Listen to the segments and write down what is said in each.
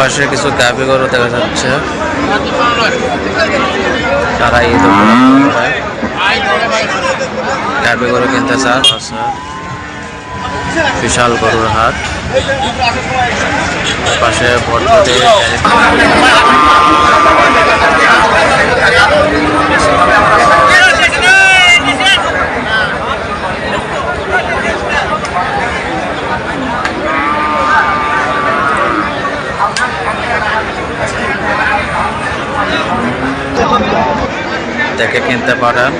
পাশে কিছু গাভি গরু দেখা যাচ্ছে। তারা ঈদ করে। গরু কিনতে চান বিশাল গরুর হাট। পাশে বর্তমানে দেখে কিনতে পারেন।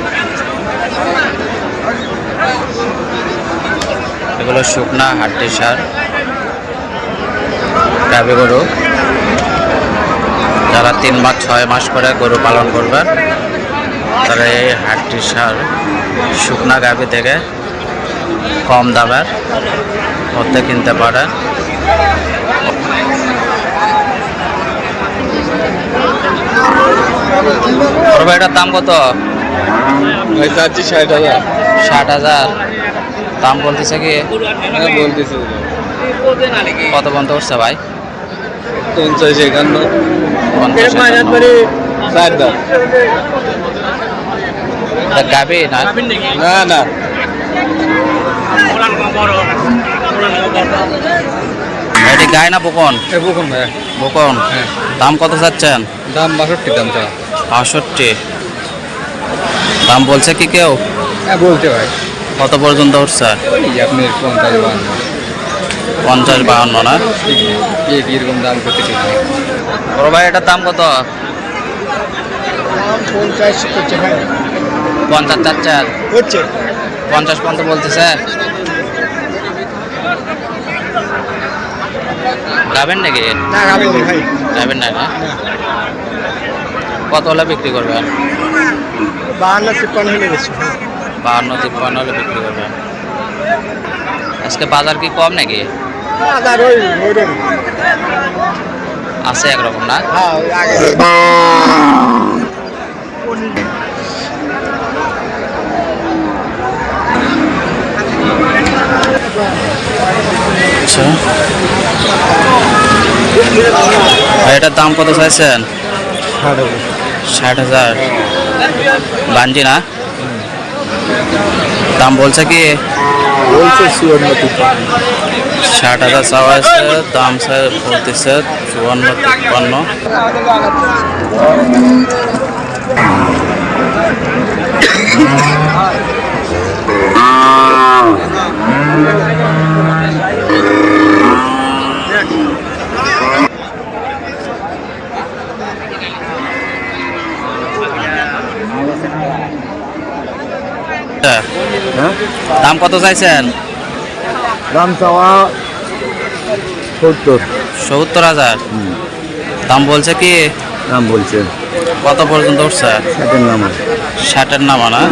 এগুলো শুকনা হাড্ডি সার, গাভী গরু। যারা তিন মাস ছয় মাস করে গরু পালন করবেন, তারা এই হাড্ডি সার শুকনা গাভী থেকে কম দামের মধ্যে কিনতে পারেন বড় ভাই, এটার দাম কত? চাচ্ছি ষাট হাজার। ষাট হাজার। দাম বলতেছে কি? হ্যাঁ বলতেছি। কত পর্যন্ত উঠছে ভাই? পঞ্চাশ একান্ন। দাম গাভী না? না না। এটি গায়ে না বকন? এ বুকুন ভাই। বকন। হ্যাঁ। দাম কত চাচ্ছেন? দাম বাষট্টি দাম চা। বাষট্টি। দাম বলছে কি কেউ? হ্যাঁ বলতে ভাই কত পর্যন্ত উঠছে? আপনি পঞ্চাশ বান্ন পঞ্চাশ বাহান্ন না? এরকম দাম করতে বড় ভাই এটার দাম কত? পঞ্চাশ ভাই পঞ্চাশ চাচ্ছেন হচ্ছে। পঞ্চাশ পর্যন্ত বলতেছে? যাবেন নাকি? না ভাই। যাবেন না? না। কত হলে বিক্রি করবেন বাহান্ন তিপ্পান্ন হলে গেছে বাহান্ন তিপ্পান্ন হলে বিক্রি করবেন আজকে বাজার কি কম নাকি? ওই আছে একরকম না? হ্যাঁ আচ্ছা। আর এটার দাম কত চাইছেন? ষাট হাজার। বাঞ্জি না? দাম বলছে কি? বলছে ষাট হাজার চাওয়া আছে দাম স্যার বলতেছে চুয়ান্ন তিপ্পান্ন। দাম কত চাইছেন? দাম চাওয়া সত্তর। সত্তর হাজার। দাম বলছে কি? দাম বলছে। কত পর্যন্ত উঠছে? ষাটের নাম। ষাটের নামা না?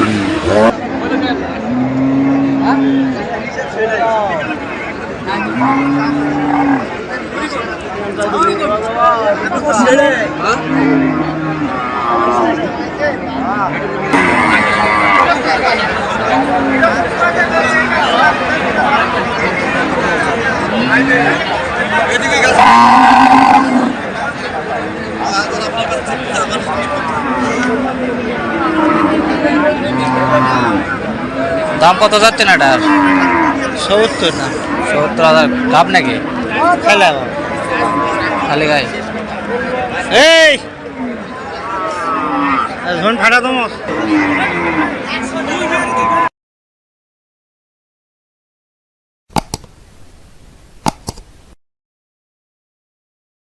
দাম কত যাচ্ছে না এটার সত্তর না। সত্তর হাজার কাপ নাকি? খেলা খালি গাই এই! ঝোন ফাটা তোমার